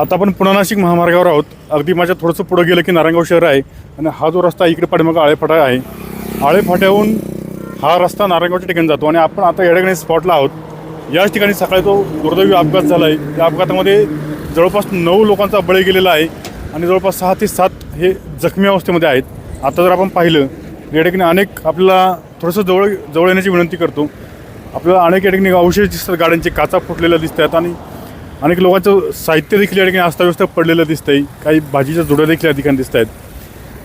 आता आपण पुणे नाशिक महामार्गावर आहोत. अगदी माझ्या थोडंसं पुढं गेलं की नारायणगाव शहर आहे आणि हा जो रस्ता इकडे पाठीमागं आळेफाटा आहे. आळेफाट्याहून हा रस्ता नारायणगावच्या ठिकाणी जातो आणि आपण आता या ठिकाणी स्पॉटला आहोत. याच ठिकाणी सकाळी तो दुर्दैवी अपघात झाला आहे त्या अपघातामध्ये जवळपास नऊ लोकांचा बळी गेलेला आहे आणि जवळपास सहा ते सात हे जखमी अवस्थेमध्ये आहेत. आता जर आपण पाहिलं या ठिकाणी अनेक आपल्याला थोडंसं जवळ जवळ येण्याची विनंती करतो. आपल्याला अनेक या ठिकाणी अवशेष दिसतात गाड्यांचे काचा फुटलेल्या दिसतात आणि अनेक लोकांचं साहित्य देखील या ठिकाणी अस्ताव्यस्त पडलेलं दिसतंय. काही भाजीच्या जोड्या देखील या ठिकाणी दिसत आहेत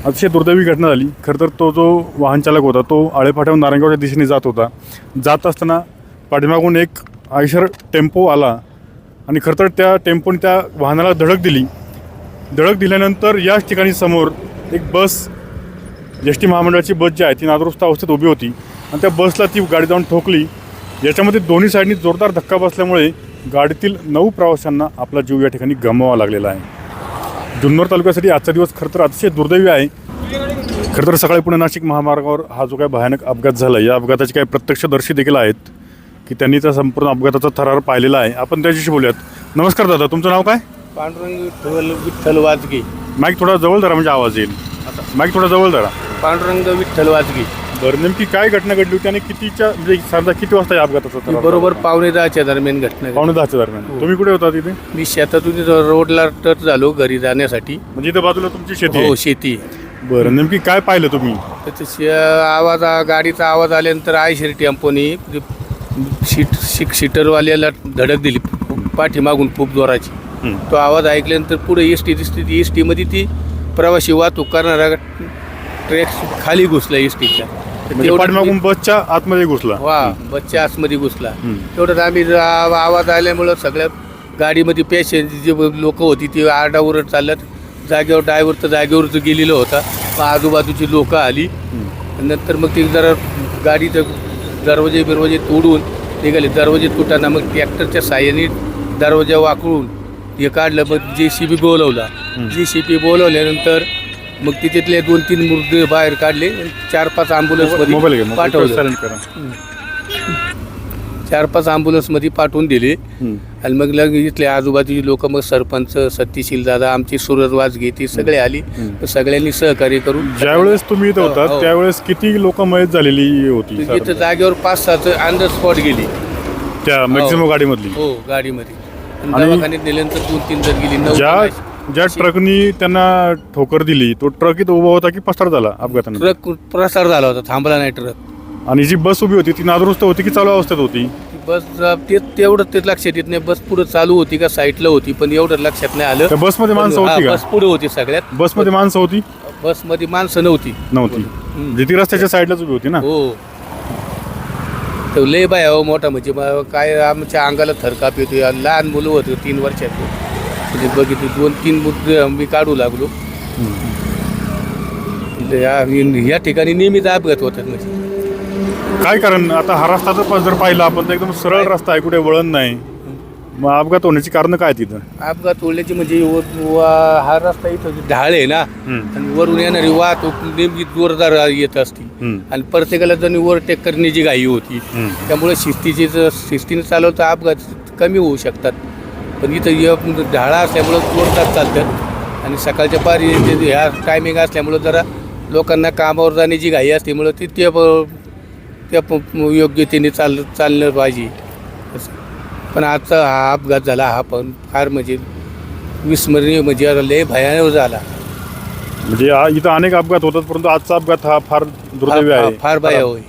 अतिशय दुर्दैवी घटना झाली. खरं तर तो जो वाहन चालक होता तो आळेफाट्याहून नारायणगावच्या दिशेने जात होता. जात असताना पाठीमागून एक आयशर टेम्पो आला आणि खरं तर त्या टेम्पोने त्या वाहनाला धडक दिली. धडक दिल्यानंतर याच ठिकाणी समोर एक बस एस टी महामंडळाची बस जी आहे ती नादुरुस्त अवस्थेत उभी होती. आणि त्या बसला ती गाडी जाऊन ठोकली. याच्यामध्ये दोन्ही साईडनी जोरदार धक्का बसल्यामुळे गाडीतील नऊ प्रवाशांना आपला जीव या ठिकाणी गमवावा लागलेला आहे. जुन्नर तालुक्यासाठी आजचा दिवस खरं तर अतिशय दुर्दैवी आहे. खरं तर सकाळी पुणे नाशिक महामार्गावर हा जो काही भयानक अपघात झाला या अपघाताचे काही प्रत्यक्षदर्शी देखील आहेत की त्यांनी त्या संपूर्ण अपघाताचा थरार पाहिलेला आहे. आपण त्याच्याशी बोलूयात. नमस्कार दादा तुमचं नाव काय? पांडुरंग विठ्ठल विठ्ठल वाजगे. माईक थोडा जवळ धरा म्हणजे आवाज येईल. माईक थोडा जवळ धरा. पांडुरंग विठ्ठल वाजगे. बरं नेमकी काय घटना घडली होती आणि कितीच्या म्हणजे साधारण किती वाजता या अपघाताचा ही थरार बरोबर झाला? पावणे दहाच्या दरम्यान घटना घडली. पावणे दहाच्या दरम्यान. तुम्ही कुठे होता तिथे? मी शेतातून रोडला टच झालो घरी जाण्यासाठी. म्हणजे इथं बाजूला तुमची शेती आहे? हो शेती. बरं नेमकी काय पाहिलं तुम्ही? तर ते शे- आवाज गाडीचा आवाज आल्यानंतर आयशर टेम्पोनी सीट सिक्स सीटरवाल्याला धडक दिली पाठीमागून खूप जोराची. हं. तो आवाज ऐकल्यानंतर पुढे एस टी दिसते ती एस टीमध्ये ती प्रवासी वाहतूक करणारा ट्रॅक खाली घुसला एस टीच्या. म्हणजे पाठीमागून बसच्या आतमध्ये घुसला. वा बच्चा आतमध्ये घुसला. तेवढं आम्ही आवाज आल्यामुळं सगळ्या गाडीमध्ये पेशंट जे लोक होती ती आरडाओरड चालत जागेवर ड्रायव्हर तर जागेवरच गेलेलं होता. मग आजूबाजूची लोक आली. नंतर मग ती जरा गाडीचं दरवाजे बिरवाजे तोडून निघाले. दरवाजे तुटाना मग ट्रॅक्टरच्या साह्याने दरवाजा वाकळून हे काढलं. मग जे सी बी बोलवला. जे सी बी बोलवल्यानंतर मग तिथले दोन तीन मुर्दे बाहेर काढले चार पाच मोबाईल घ्या ॲम्ब्युलन्समध्ये पाठवलं. सायलेंट करा. चार पाच ॲम्ब्युलन्समध्ये पाठवून दिले. हं. आणि मग इथले आजूबाजूचे लोक मग सरपंच सत्यशील दादा आमची सुरज वाजगे ती सगळे आली. सगळ्यांनी सहकार्य करून ज्यावेळेस तुम्ही इथं हो, होता हो. त्यावेळेस किती लोक मयत झालेली होती इथं साधारण? जागेवर पाच सात ऑन द स्पॉट गेली. त्या मॅक्झिमम गाडीमधली. हो गाडीमध्ये. आणि आणि दवाखान्यात नेल्यानंतर दोन तीन जण गेली. नऊ ज्या जण ज्या ट्रकनी त्यांना ठोकर दिली तो ट्रक इथं उभा होता की पसार झाला अपघाताने? ट्रक प्रसार झाला होता थांबला नाही ट्रक. आणि जी बस उभी होती ती नादुरुस्त होती की चालू अवस्थेत होती? ती बस ते तेवढं ते लक्षात येत नाही बस पुढे चालू होती का साईडला होती पण एवढं लक्षात नाही आलं. त्या बसमध्ये माणसं हा, होती का? बस पुढे होती सगळ्यात. बसमध्ये माणसं होती? बसमध्ये माणसं नव्हती. नव्हती. म्हणजे ती रस्त्याच्या साईडलाच उभी होती ना? हो. तो लय बाय हो मोठा म्हणजे काय आमच्या अंगाला थरकाप येतो लहान मुलं होते तीन वर्षात म्हणजे बघितलं. दोन तीन मुलं मी काढू लागलो. या या ठिकाणी नेहमीच अपघात होतात म्हणजे. काय कारण? आता हा रस्ता जर जर पाहिला आपण तर एकदम सरळ रस्ता आहे कुठे वळण नाही. मग अपघात होण्याची कारण काय तिथं? अपघात होण्याची म्हणजे व- वा- हा रस्ता इथं ढाळ आहे ना हम्म. आणि वरून येणारी वाहतूक नेमकी जोरदार येत असती. हम्म. आणि प्रत्येकाला जण ओव्हरटेक करण्याची घाई होती. हम्म. त्यामुळे शिस्तीची जर शिस्तीने चालवता अपघात कमी होऊ शकतात. पण इथं य- ढाळा असल्यामुळं जोरदार चालतात. आणि सकाळच्या पारी ह्या टायमिंग असल्यामुळं जरा लोकांना कामावर जाण्याची घाई असल्यामुळं ती प- त्या योग्यतेने चाल चाललं पाहिजे. पण आजचा हा अपघात झाला हा पण फार म्हणजे विस्मरणीय म्हणजे लय भयानक झाला. म्हणजे इथं अनेक अपघात होतात परंतु आजचा अपघात हा फार दुर्दैवी आहे. फार भया होय.